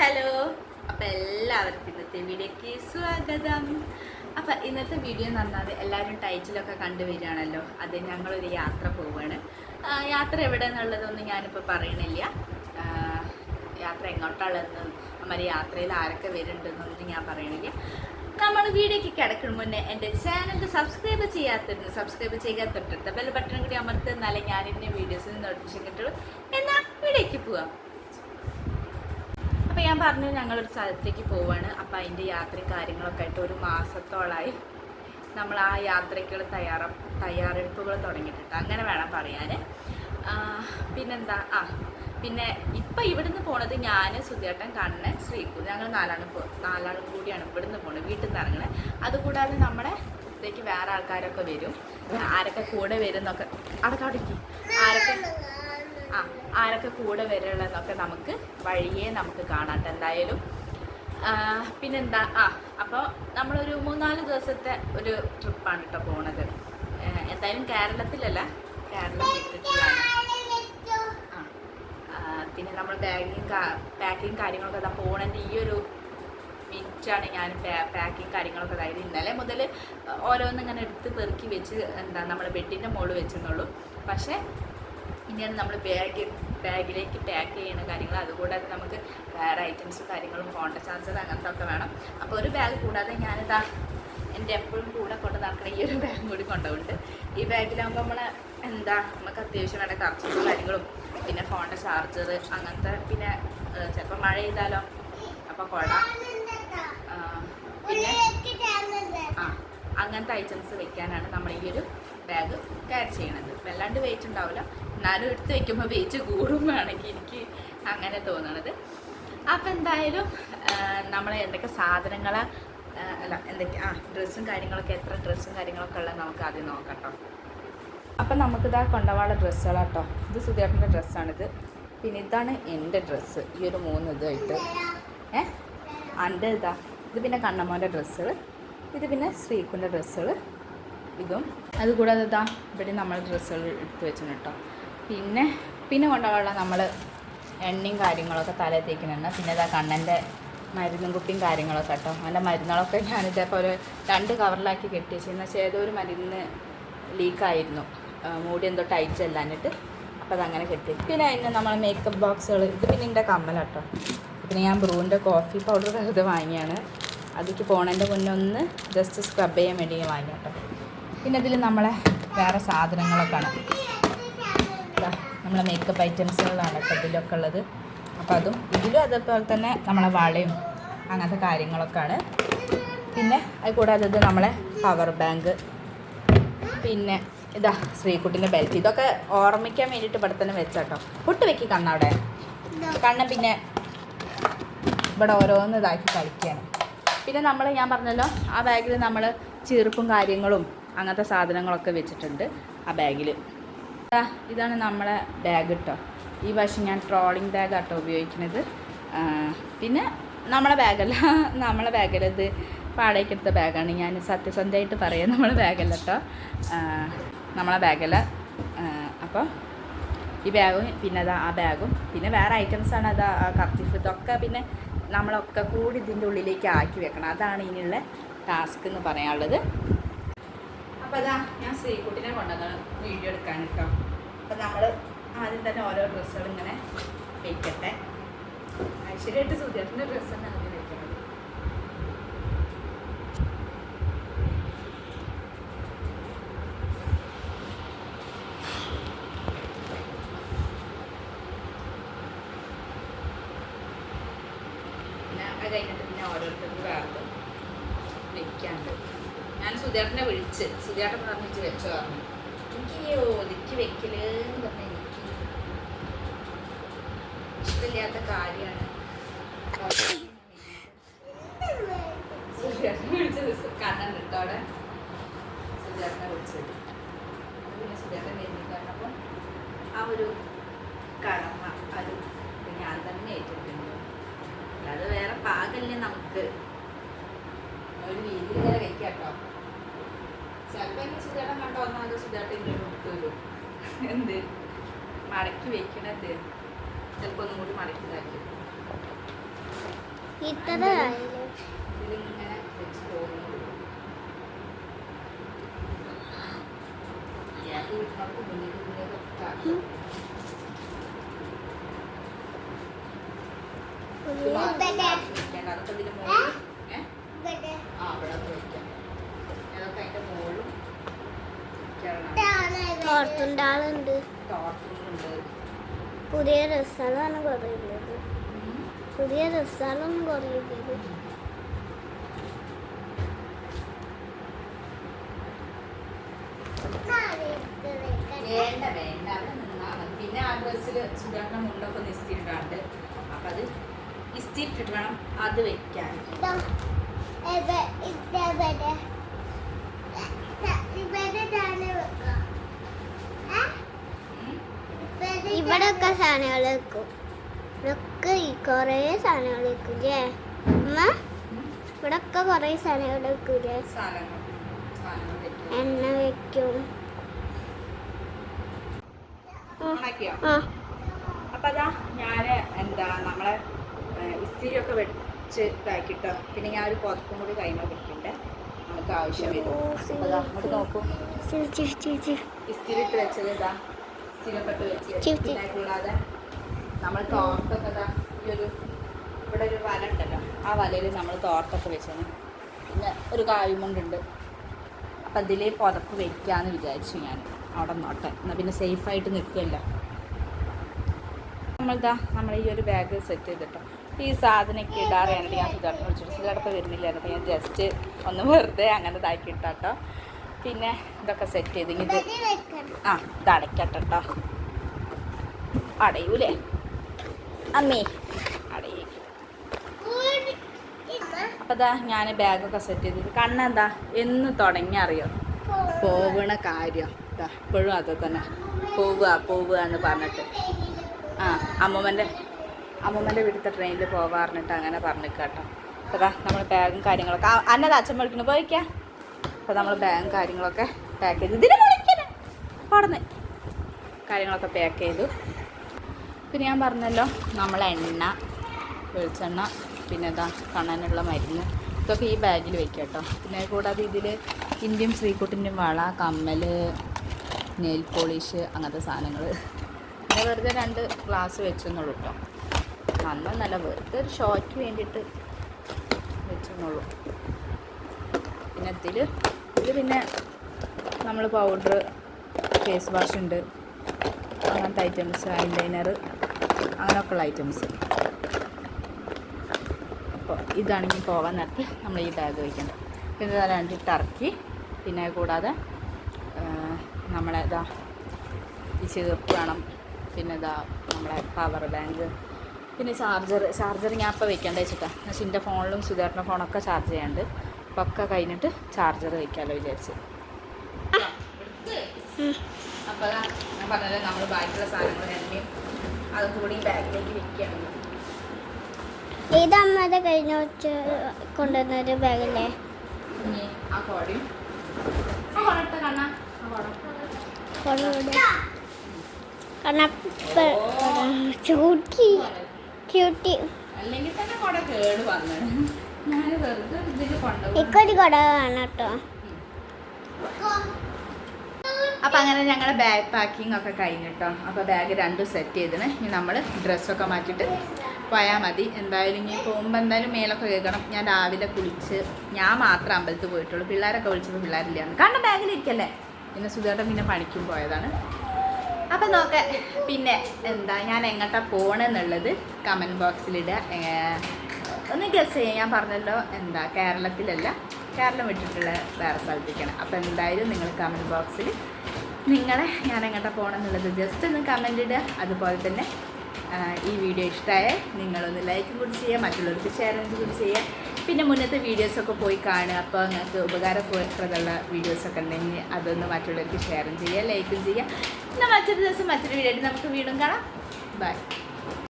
Hello. അപ്പം എല്ലാവർക്കും ഇന്നത്തെ വീഡിയോക്ക് സ്വാഗതം. അപ്പം ഇന്നത്തെ വീഡിയോ പറഞ്ഞാൽ എല്ലാവരും ടൈറ്റിലൊക്കെ കണ്ടുവരികയാണല്ലോ അത് ഞങ്ങളൊരു യാത്ര പോവുകയാണ് യാത്ര എവിടെ എന്നുള്ളതൊന്നും ഞാനിപ്പോൾ പറയണില്ല യാത്ര എങ്ങോട്ടാണുള്ളതെന്നും നമ്മുടെ യാത്രയിൽ ആരൊക്കെ വരുന്നുണ്ടെന്നൊന്നും ഞാൻ പറയണില്ല. നമ്മൾ വീഡിയോയ്ക്ക് കിടക്കുന്ന മുന്നേ എന്റെ ചാനൽ സബ്സ്ക്രൈബ് ചെയ്യാത്തിരുന്നു സബ്സ്ക്രൈബ് ചെയ്യാൻ തൊട്ടടുത്ത ബെൽ ബട്ടൺ കൂടി അമർത്തുന്നാലേ ഞാൻ നിന്ന് വീഡിയോസിന് നോട്ടിഫിക്കേഷൻ കിട്ടുള്ളൂ. എന്നാൽ വീഡിയോയ്ക്ക് പോവാം. അപ്പോൾ ഞാൻ പറഞ്ഞു ഒരു സ്ഥലത്തേക്ക് പോവാണ്. അപ്പോൾ അതിന്റെ യാത്രയും കാര്യങ്ങളൊക്കെ ആയിട്ട് ഒരു മാസത്തോളായി നമ്മൾ ആ യാത്രയ്ക്കുള്ള തയ്യാറ തയ്യാറെടുപ്പുകൾ തുടങ്ങിയിട്ടുണ്ട്. അങ്ങനെ വേണം പറയാൻ പിന്നെന്താ? ആ പിന്നെ ഇപ്പം ഇവിടുന്ന് പോണത് ഞാൻ സുധിയേട്ടൻ കണ്ണൻ ശ്രീകു ഞങ്ങൾ നാലാണ് പോ നാലാളും കൂടിയാണ് ഇവിടുന്ന് പോണത് വീട്ടിൽ നിന്ന് ഇറങ്ങണത് അതുകൂടാതെ നമ്മുടെ ഇതിലേക്ക് വേറെ ആൾക്കാരൊക്കെ വരും. ആരൊക്കെ കൂടെ വരും എന്നൊക്കെ അടക്ക അടക്കി. ആരൊക്കെ ആരൊക്കെ കൂടെ വരുള്ളതെന്നൊക്കെ നമുക്ക് വഴിയെ നമുക്ക് കാണാം ട്ടോ എന്തായാലും. പിന്നെന്താ? ആ അപ്പോൾ നമ്മളൊരു മൂന്നാൽ ദിവസത്തെ ഒരു ട്രിപ്പാണ് കേട്ടോ പോണത്. എന്തായാലും കേരളത്തിലല്ല കേരളം പിന്നെ നമ്മൾ ബാഗിങ് പാക്കിങ് കാര്യങ്ങളൊക്കെ ഇതാ പോണതിന്റെ ഈ ഒരു മിനിറ്റാണ് ഞാൻ പാക്കിങ് കാര്യങ്ങളൊക്കെ അതായത് ഇന്നലെ മുതൽ ഓരോന്നും ഇങ്ങനെ എടുത്ത് പെറുക്കി വെച്ച് എന്താ നമ്മൾ ബെഡിന്റെ മുകളിൽ വെച്ചെന്നുള്ളൂ. പക്ഷേ ഇനിയാണ് നമ്മൾ ബാഗ് ബാഗിലേക്ക് പാക്ക് ചെയ്യുന്ന കാര്യങ്ങൾ. അതുകൂടാതെ നമുക്ക് വേറെ ഐറ്റംസ് കാര്യങ്ങളും ഫോണ്ട ചാർജർ അങ്ങനത്തെ ഒക്കെ വേണം. അപ്പോൾ ഒരു ബാഗ് കൂടാതെ ഞാനിതാ എന്റെ എപ്പോഴും കൂടെ കൊണ്ട് നടക്കുന്ന ഈ ഒരു ബാഗും കൂടി കൊണ്ടുപോകുന്നുണ്ട് ഈ ബാഗിലാകുമ്പോൾ നമ്മൾ എന്താ നമുക്ക് അത്യാവശ്യം വേണ്ട കറക്റ്റ് കാര്യങ്ങളും പിന്നെ ഫോണിന്റെ ചാർജർ അങ്ങനത്തെ പിന്നെ ചിലപ്പോൾ മഴ ചെയ്താലോ അപ്പോൾ കുട പിന്നെ ആ അങ്ങനത്തെ ഐറ്റംസ് വെക്കാനാണ് നമ്മൾ ഈ ഒരു ബാഗ് ക്യാരി ചെയ്യണത്. വല്ലാണ്ട് വെയിറ്റ് ഉണ്ടാവില്ല. എന്നാലും എടുത്ത് വെക്കുമ്പോൾ വെയിറ്റ് കൂടും വേണമെങ്കിൽ എനിക്ക് അങ്ങനെ തോന്നണത്. അപ്പം എന്തായാലും നമ്മൾ എന്തൊക്കെ സാധനങ്ങൾ അല്ല എന്തൊക്കെ ആ ഡ്രസ്സും കാര്യങ്ങളൊക്കെ എത്ര ഡ്രസ്സും കാര്യങ്ങളൊക്കെ ഉള്ളത് നമുക്ക് ആദ്യം നോക്കാം അപ്പം നമുക്കിതാ കൊണ്ടവാള ഡ്രസ്സുകളാട്ടോ ഇത് സുധേട്ടന്റെ ഡ്രസ്സാണിത് പിന്നെ ഇതാണ് എന്റെ ഡ്രസ്സ് ഈ ഒരു മൂന്ന് ഇതായിട്ട്. ഏ? എന്റെ ഇതാ. ഇത് പിന്നെ കണ്ണമ്മോന്റെ ഡ്രസ്സുകൾ ഇത് പിന്നെ ശ്രീക്കുന്റെ ഡ്രസ്സുകൾ ഇതും. അതുകൂടാതെ ഇതാ ഇവിടെ നമ്മൾ ഡ്രസ്സുകൾ എടുത്ത് വെച്ചിട്ടുണ്ട് കേട്ടോ. പിന്നെ പിന്നെ കൊണ്ടുപോകാനുള്ള നമ്മൾ എണ്ണയും കാര്യങ്ങളൊക്കെ തലയിൽ തേക്കുന്നുണ്ട് പിന്നെ ഇതാ കണ്ണന്റെ മരുന്നും കുപ്പിയും കാര്യങ്ങളൊക്കെ കേട്ടോ. നല്ല മരുന്നുകളൊക്കെ ഞാൻ ഇതേപോലെ രണ്ട് കവറിലാക്കി കെട്ടി വെച്ചിരുന്ന ഒരു മരുന്ന് ലീക്കായിരുന്നു. മൂടി എന്തോ ടൈറ്റ് അല്ലാഞ്ഞിട്ട്. അപ്പോൾ അതങ്ങനെ കെട്ടി. പിന്നെ അതിന് നമ്മൾ മേക്കപ്പ് ബോക്സുകൾ ഇത് പിന്നെ എന്റെ കമ്മലാട്ടോ പിന്നെ ഞാൻ ബ്രൂവിന്റെ കോഫി പൗഡർ വെറുതെ വാങ്ങിയാണ്. അതിക്ക് പോണതിന്റെ മുന്നേ ഒന്ന് ജസ്റ്റ് സ്ക്രബ് ചെയ്യാൻ വേണ്ടി ഞാൻ വാങ്ങി കേട്ടോ. പിന്നെ ഇതിൽ നമ്മളെ വേറെ സാധനങ്ങളൊക്കെയാണ്. നമ്മളെ മേക്കപ്പ് ഐറ്റംസുകളാണ് കേട്ടോ ഇതിലൊക്കെ ഉള്ളത്. അപ്പോൾ അതും ഇതിലും അതേപോലെ തന്നെ നമ്മളെ വളയും അങ്ങനത്തെ കാര്യങ്ങളൊക്കെ ആണ് പിന്നെ അത് കൂടാതെ ഇത് നമ്മളെ പവർ ബാങ്ക് പിന്നെ ഇതാ ശ്രീകുട്ടിന്റെ ബെൽറ്റ് ഇതൊക്കെ ഓർമ്മിക്കാൻ വേണ്ടിയിട്ട് ഇവിടെ തന്നെ വെച്ചാട്ടോ പൊട്ട് വെക്കി കണ്ണവിടെ കണ്ണൻ പിന്നെ ഇവിടെ ഓരോന്ന് ഇതാക്കി കളിക്കുകയാണ് പിന്നെ നമ്മൾ ഞാൻ പറഞ്ഞല്ലോ ആ ബാഗിൽ നമ്മൾ ചെറുപ്പും കാര്യങ്ങളും അങ്ങനത്തെ സാധനങ്ങളൊക്കെ വെച്ചിട്ടുണ്ട് ആ ബാഗിൽ ഇതാണ് നമ്മളെ ബാഗ് കേട്ടോ ഈ വശം ഞാൻ ട്രോളിങ് ബാഗ് ആട്ടോ ഉപയോഗിക്കുന്നത്. പിന്നെ നമ്മളെ ബാഗല്ല നമ്മളെ ബാഗല്ല ഇത് ബാഗാണ് ഞാൻ സത്യസന്ധമായിട്ട് പറയാം നമ്മളെ ബാഗല്ല കേട്ടോ നമ്മളെ ബാഗല്ല അപ്പോൾ ഈ ബാഗും പിന്നെ അതാ ആ ബാഗും പിന്നെ വേറെ ഐറ്റംസാണ് അത് ആ കർച്ചിഫ് ഇതൊക്കെ പിന്നെ നമ്മളൊക്കെ കൂടി ഇതിന്റെ ഉള്ളിലേക്ക് ആക്കി വെക്കണം. അതാണ് ഇനിയുള്ള ടാസ്ക് എന്ന് പറയാനുള്ളത്. അപ്പോൾ അതാ ഞാൻ ശ്രീകുട്ടിനെ കൊണ്ടുവന്ന വീഡിയോ എടുക്കാൻ കേട്ടോ അപ്പോൾ നമ്മൾ ആദ്യം തന്നെ ഓരോ ഡ്രസ്സുകൾ ഇങ്ങനെ വെക്കട്ടെ ഐശ്വര്യമായിട്ട് സുധീറിന്റെ ഡ്രസ്സ് തന്നെ ആദ്യം പിന്നെ അത് കഴിഞ്ഞിട്ട് പിന്നെ ഓരോരുത്തർക്ക് വേർത്ത് വെക്കാണ്ട് ഞാൻ സുധേട്ടനെ വിളിച്ച് സുധേട്ടൻ പറഞ്ഞിട്ട് വെച്ചോ പറഞ്ഞു എനിക്ക് ഒതുക്കി വെക്കൽ എന്ന് പറഞ്ഞ എനിക്ക് ഇഷ്ടമില്ലാത്ത കാര്യമാണ്. സുധേട്ടനെ വിളിച്ചത് കണ്ണൻ കേട്ടോ അവിടെ. സുധേട്ടനെ വിളിച്ചത് പിന്നെ സുധേട്ടൻ വരുന്നില്ല പറഞ്ഞപ്പോൾ ആ ഒരു കടമ അത് ഞാൻ തന്നെ ഏറ്റെടുക്കുന്നു അത് വേറെ പാകല്ലേ നമുക്ക് ഒരു ഇങ്ങനെ വെക്കാം കേട്ടോ ചിലപ്പോൾ എനിക്ക് സുധേട്ടൻ കണ്ടോ? വന്നാൽ അത് സുധേട്ടൻ ഇങ്ങനെ കൊടുത്തു വരും എന്ത്? മടക്കി വെക്കണത്. ചിലപ്പോൾ ഒന്നും കൂടി മടക്കി ഇതാക്കി ഇതിലിങ്ങനെ വെച്ച് പോകുന്നു ഗ്യാപ്പ് കിട്ടുന്നവർക്ക് മുന്നിൽ മുന്നിലൊക്കെ ആക്കും. ഇത് മാത്രം വെക്കേണ്ട. അതൊക്കെ ഇതിന്റെ മുകളിൽ ഏ? ആ, അവിടെ ഒന്ന് വെക്കാം. അതൊക്കെ അതിന്റെ മുകളിലും തോർത്തുമുണ്ട്. പുതിയ രസാലാണ് കുറയുന്നത്. പുതിയ രസാലൊന്നും കുറയുന്നത് വേണ്ട വേണ്ട. അവിടെ നിന്നാ മതി. പിന്നെ ആ ഡ്രസ്സിൽ സുധാരണ മുണ്ടൊക്കെ ഒന്ന് ഇസ്തിരിടാണ്ട്. അപ്പൊ അത് ഇസ്തിരിട്ടിട്ട് വേണം അത് വെക്കാൻ. ഇവിടെയൊക്കെ സാധനങ്ങൾ വെക്കും ഇവിടൊക്കെ ഈ കുറേ സാധനങ്ങൾ വെക്കൂലേ അമ്മ. ഇവിടൊക്കെ കുറേ സാധനങ്ങൾ വെക്കൂലേ. എണ്ണ വെക്കും. അപ്പൊ അതാ ഞാൻ എന്താ നമ്മളെ ഇസ്തിരിയൊക്കെ വെച്ച് ഇതാക്കിട്ടോ. പിന്നെ ഞാൻ ഒരു പുറത്തും കൂടി കൈമ വെക്കണ്ടേ നമുക്ക് ആവശ്യം വരും. ഇസ്തിരിട്ട് വെച്ചത് ഇങ്ങോട്ട് ഇസ്തിരി ഇട്ട് വെച്ച് കൂടാതെ നമ്മൾ തോർത്തൊക്കെ ഈ ഒരു ഇവിടെ ഒരു വല ഉണ്ടല്ലോ ആ വലയിൽ നമ്മൾ തോർത്തൊക്കെ വെച്ചാണ് പിന്നെ ഒരു കായുമുണ്ടുണ്ട് അപ്പം അതിൽ പുതപ്പ് വെക്കാന്ന് വിചാരിച്ചു ഞാൻ. അവിടെ നോട്ടെ എന്നാൽ പിന്നെ സേഫായിട്ട് നിൽക്കുമല്ലോ നമ്മളിതാ നമ്മൾ ഈ ഒരു ബാഗ് സെറ്റ് ചെയ്തിട്ടോ. ഈ സാധനമൊക്കെ ഇടാറിയാണ് ഞാൻ സുധാരണ വിളിച്ചിട്ട്. സുധാരണ വരുന്നില്ലായിരുന്നു അപ്പോൾ ഞാൻ ജസ്റ്റ് ഒന്ന് വെറുതെ അങ്ങനെ ഇതാക്കി ഇട്ടാട്ടോ പിന്നെ ഇതൊക്കെ സെറ്റ് ചെയ്ത് ഇത് ആ ഇത് അടയ്ക്കട്ടെ കേട്ടോ അടയൂലേ? അമ്മേ അടയേ. അപ്പം ഇതാ ഞാൻ ബാഗൊക്കെ സെറ്റ് ചെയ്തത് കണ്ണെന്താ എന്ന് തുടങ്ങി അറിയോ പോവണ കാര്യം. ഇതാ ഇപ്പോഴും അത് തന്നെ. പോവുക പോവുക എന്ന് പറഞ്ഞിട്ട്. ആ അമ്മമ്മന്റെ അമ്മമ്മന്റെ വീട്ടിലത്തെ ട്രെയിനിൽ പോവാറിഞ്ഞിട്ട് അങ്ങനെ പറഞ്ഞു കേട്ടോ അതാ നമ്മൾ ബാഗും കാര്യങ്ങളൊക്കെ. അന്നത് അച്ഛൻ വിളിക്കുന്നു പോയിക്കാം. അപ്പോൾ നമ്മൾ ബാഗും കാര്യങ്ങളൊക്കെ പാക്ക് ചെയ്തു. ഇതിനെ വിളിക്കണം കാര്യങ്ങളൊക്കെ പാക്ക് ചെയ്തു. പിന്നെ ഞാൻ പറഞ്ഞല്ലോ നമ്മൾ എണ്ണ വെളിച്ചെണ്ണ പിന്നെ ഇതാ കണ്ണനുള്ള മരുന്ന്. ഇതൊക്കെ ഈ ബാഗിൽ വെക്കാം കേട്ടോ പിന്നെ കൂടാതെ ഇതിൽ ഇന്ത്യൻ ശ്രീകുട്ടിന്റെ വള കമ്മൽ നെയിൽ പോളിഷ് അങ്ങനത്തെ സാധനങ്ങൾ പിന്നെ വെറുതെ രണ്ട് ഗ്ലാസ് വെച്ചെന്നുള്ളൂ കേട്ടോ നന്നല്ല വെറുതെ ഒരു ഷോയ്ക്ക് വേണ്ടിയിട്ട് വെച്ചെന്നുള്ളൂ. പിന്നെ ഇതിൽ പിന്നെ നമ്മൾ പൗഡർ ഫേസ് വാഷ് ഉണ്ട്. അങ്ങനത്തെ ഐറ്റംസ് ഐലൈനർ അങ്ങനെയൊക്കെയുള്ള ഐറ്റംസ് അപ്പോൾ ഇതാണെങ്കിൽ പോകാൻ നേരത്ത് നമ്മൾ ഈ ബാഗ് വയ്ക്കണം പിന്നെ രണ്ട് ടർക്കി പിന്നെ കൂടാതെ നമ്മളെ ഇതാ ഈ ചേർപ്പ് വേണം. പിന്നെ ഇതാ നമ്മളെ പവർ ബാങ്ക് പിന്നെ ചാർജർ ചാർജർ ഞാൻ ഇപ്പോൾ വെക്കേണ്ട വെച്ചിട്ടാണ് പക്ഷേ എന്റെ ഫോണിലും സുധാരണ ഫോണൊക്കെ ചാർജ് ചെയ്യാണ്ട് അപ്പോൾ ഒക്കെ കഴിഞ്ഞിട്ട് ചാർജർ വയ്ക്കാമല്ലോ വിചാരിച്ച്. അപ്പോൾ ഞാൻ പറഞ്ഞല്ലോ നമ്മൾ ബാക്കിയുള്ള സാധനങ്ങൾ കൂടി ബാഗിലേക്ക് വെക്കുകയാണ് കൊണ്ടുവന്ന ബാഗല്ലേ? ആ കോടയും ചൂട്ടി. ക്യൂട്ടി. അല്ലെങ്കിൽ തന്നെ കുട കേട് വന്നത് ഇക്കൊരു കുട വേണം കേട്ടോ. അപ്പം അങ്ങനെ ഞങ്ങളുടെ ബാഗ് പാക്കിംഗ് ഒക്കെ കഴിഞ്ഞിട്ടോ അപ്പോൾ ബാഗ് രണ്ടും സെറ്റ് ചെയ്തിന്. ഇനി നമ്മൾ ഡ്രസ്സൊക്കെ മാറ്റിയിട്ട് പോയാൽ മതി. എന്തായാലും ഇനി പോകുമ്പോൾ എന്തായാലും മേലൊക്കെ കേൾക്കണം ഞാൻ രാവിലെ കുളിച്ച് ഞാൻ മാത്രം അമ്പലത്തിൽ പോയിട്ടുള്ളൂ. പിള്ളേരൊക്കെ വിളിച്ചപ്പോൾ പിള്ളേരില്ലാന്ന്. കാരണം ബാഗിലിരിക്കല്ലേ പിന്നെ സുധേട്ടൻ പിന്നെ പണിക്കും പോയതാണ്. അപ്പം നോക്ക. പിന്നെ എന്താ ഞാൻ എങ്ങോട്ടാ പോണെന്നുള്ളത് കമന്റ് ബോക്സിലിടുക ഒന്ന് ഗസ് ചെയ്യാൻ ഞാൻ പറഞ്ഞല്ലോ എന്താ കേരളത്തിലല്ല കേരളം വിട്ടിട്ടുള്ള വേറെ സ്ഥലത്തേക്കാണ്. അപ്പോൾ എന്തായാലും നിങ്ങൾ കമന്റ് ബോക്സിൽ നിങ്ങളെ ഞാൻ എങ്ങോട്ടാ പോകണമെന്നുള്ളത് ജസ്റ്റ് ഒന്ന് കമന്റ് ഇടുക. അതുപോലെ തന്നെ ഈ വീഡിയോ ഇഷ്ടമായ നിങ്ങളൊന്ന് ലൈക്കും കൂടി ചെയ്യുക മറ്റുള്ളവർക്ക് ഷെയറും കൂടി ചെയ്യുക. പിന്നെ മുന്നത്തെ വീഡിയോസൊക്കെ പോയി കാണുക. അപ്പോൾ നിങ്ങൾക്ക് ഉപകാരപ്രദമുള്ള വീഡിയോസൊക്കെ ഉണ്ടെങ്കിൽ അതൊന്ന് മറ്റുള്ളവർക്ക് ഷെയറും ചെയ്യുക ലൈക്കും ചെയ്യുക. പിന്നെ മറ്റൊരു ദിവസം മറ്റൊരു വീഡിയോ നമുക്ക് വീണ്ടും കാണാം. ബൈ